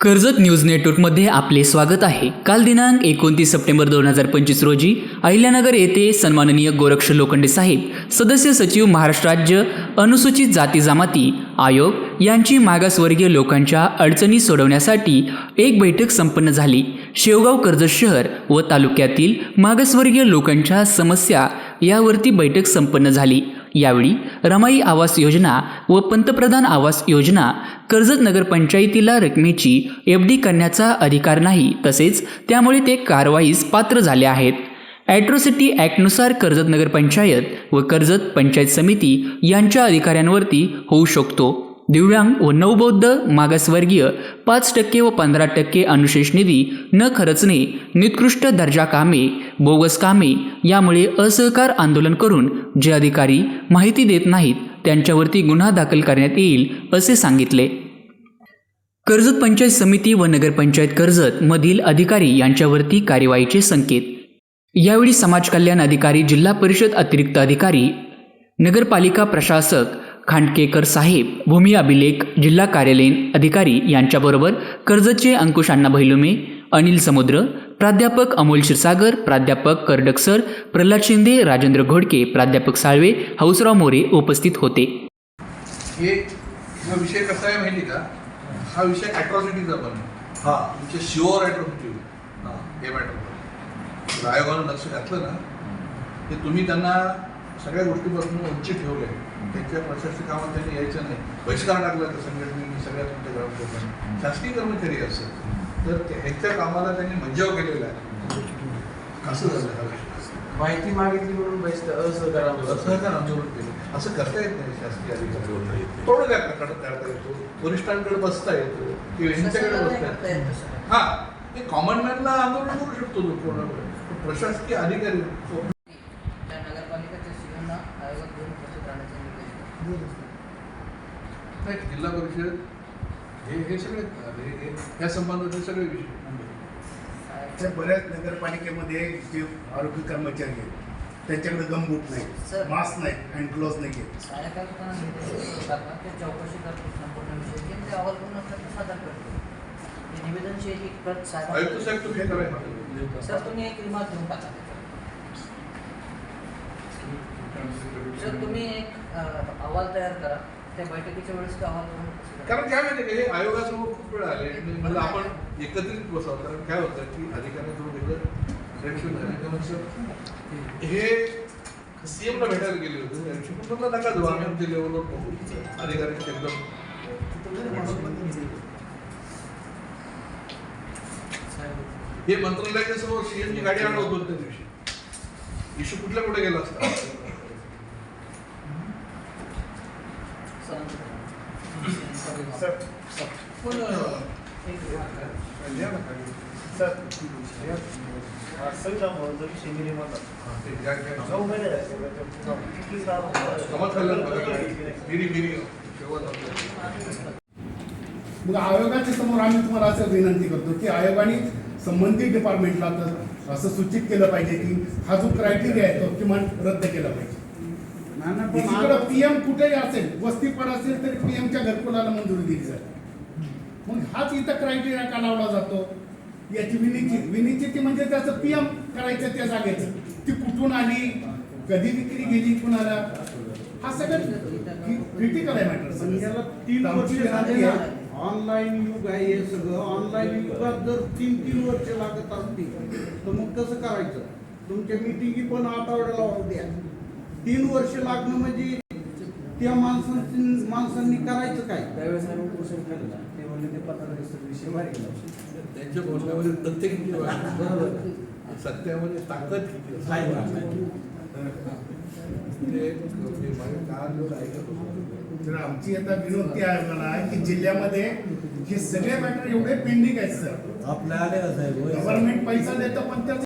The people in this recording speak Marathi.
कर्जत न्यूज नेटवर्कमध्ये आपले स्वागत आहे. काल दिनांक एकोणतीस सप्टेंबर दोन हजार पंचवीस रोजी अहिल्यानगर येथे सन्माननीय गोरक्ष लोखंडे साहेब सदस्य सचिव महाराष्ट्र राज्य अनुसूचित जाती जमाती आयोग यांची मागासवर्गीय लोकांच्या अडचणी सोडवण्यासाठी एक बैठक संपन्न झाली. शेवगाव कर्जत शहर व तालुक्यातील मागासवर्गीय लोकांच्या समस्या यावरती बैठक संपन्न झाली. यावेळी रमाई आवास योजना व पंतप्रधान आवास योजना कर्जत नगरपंचायतीला रकमेची एफ डी करण्याचा अधिकार नाही तसेच त्यामुळे ते कारवाईस पात्र झाले आहेत. ॲट्रॉसिटी ॲक्टनुसार कर्जत नगरपंचायत व कर्जत पंचायत समिती यांच्या अधिकाऱ्यांवरती होऊ शकतो. दिव्यांग व नवबौद्ध मागासवर्गीय पाच टक्के व पंधरा टक्के अनुशेष निधी न खर्चणे निकृष्ट दर्जा कामे बोगस कामे यामुळे असहकार आंदोलन करून जे अधिकारी माहिती देत नाहीत त्यांच्यावरती गुन्हा दाखल करण्यात येईल असे सांगितले. कर्जत पंचायत समिती व नगरपंचायत कर्जत मधील अधिकारी यांच्यावरती कार्यवाहीचे संकेत. यावेळी समाज कल्याण अधिकारी जिल्हा परिषद अतिरिक्त अधिकारी नगरपालिका प्रशासक खांडकेकर साहेब भूमी अभिलेख जिल्हा कार्यालयीन अधिकारी यांच्याबरोबर कर्जतचे अंकुश अण्णा भैलुमे अनिल समुद्र प्राध्यापक अमोल क्षीरसागर प्राध्यापक कर्डक सर प्रल्हाद शिंदे राजेंद्र घोडके प्राध्यापक साळवे हौसराव मोरे उपस्थित होते. हे हा विषय कसा आहे माहिती का? हा विषय ॲट्रॉसिटीचा पण हा तुमचे शुअर ॲट्रॉसिटी हा. हे मॅटर आयोगानं लक्ष घातलं ना की तुम्ही त्यांना सगळ्या गोष्टीपासून वंचित ठेवले त्यांच्या प्रशासकीय कामात त्यांनी यायचं नाही. बहिष्कार टाकला तर संघटनेने सगळ्या तुमच्या जबाबदारी शासकीय कर्मचारी असेल तर ह्यांच्या कामाला त्यांनी मज्जाव केलेला आहे. असं झालं. माहिती मागितली म्हणून असहकार आंदोलन. असहकार आंदोलन केलं. असं करता येत नाही शासकीय अधिकारी. थोडं काय प्रकार करता येतो. वरिष्ठांकडे बसता येतो. किंवा यांच्याकडे बसता येतो. हा. ते कॉमन मॅनला आंदोलन करू शकतो तो कोणाकडे प्रशासकीय अधिकारी तो त्या नगरपालिकेच्या सीओना आयोगात घेऊन उपस्थित राहण्याचे निर्देश दिले. नाही, जिल्हा परिषद? हे हे सगळे हे- हे- या संबंधाचे सगळे विषय. बऱ्याच नगरपालिकेमध्ये जे आरोग्य कर्मचारी आहेत त्यांच्याकडे गमबूट नाही सर. मास्क नाही हँड ग्लोव्ह नाही चौकशी करतो संपूर्ण विषय. घेऊन ते अहवाल करून आपल्याला सादर करतो ते निवेदनची एक प्रत साहेब तुम्ही एक रिमार्क देऊन टाका. सर तुम्ही एक अहवाल तयार करा. त्या बैठकीच्या वेळेस तो अहवाल. कारण काय माहिती का हे आयोगासमोर खूप वेळ आले. आणि म्हणलं आपण एकत्रित बसावं. कारण काय होतं की अधिकाऱ्यांसमोर वेगळं रिएक्शन झालं. हे सीएमला भेटायला गेले होते. त्या दिवशी पण म्हणलं नका जाऊ. आम्ही आमच्या लेवलवर बघू. अधिकाऱ्यांची एकदम हे मंत्रालयाच्या समोर सीएमची गाडी आणत होतो त्या दिवशी. इश्यू कुठल्या कुठे गेला असता? सर. सर. हा, नऊ महिने. मग आयोगाच्या समोर आम्ही तुम्हाला असं विनंती करतो की आयोगाने संबंधित डिपार्टमेंटला तर असं सूचित केलं पाहिजे की हा जो क्रायटेरिया आहे तो किमान रद्द केला पाहिजे. पीएम कुठेही असेल वस्तीपण असेल तरी पीएमच्या घरकुलाला मंजुरी दिली जाते. मग हाच इथं क्रायटेरिया का लावला जातो? याची विनिश्चित विनिश्चिती म्हणजे त्याचं पीएम करायचं त्या जागेचं. ती कुठून आली? कधी विक्री गेली कुणाला? हा सगळं क्रिटिकल आहे मॅटर तीन वर्ष ऑनलाईन युग आहे हे सगळं. ऑनलाईन युगात जर तीन तीन वर्ष लागत असतील तर मग कसं करायचं? तुमच्या मिटिंगी पण आठवड्याला होऊ द्या तीन वर्ष लागणं म्हणजे त्या माणसांची माणसांनी करायचं काय? त्यावेळेस आम्ही उपोषण केलं ते म्हणले ते पंधरा दिवसाचा विषय मार्गी लावू. त्यांच्या बोलण्यामध्ये तथ्य किती वाटतं सत्यामध्ये ताकद किती असते. ते म्हणजे माझ्या काल जेव्हा ऐकत होतो? तर आमची आता विनंती आहे मला की जिल्ह्यामध्ये हे सगळे मॅटर एवढे पेंडिंग आहेत सर आपल्या आले साहेब? गव्हर्नमेंट पैसा देतं पण त्याचं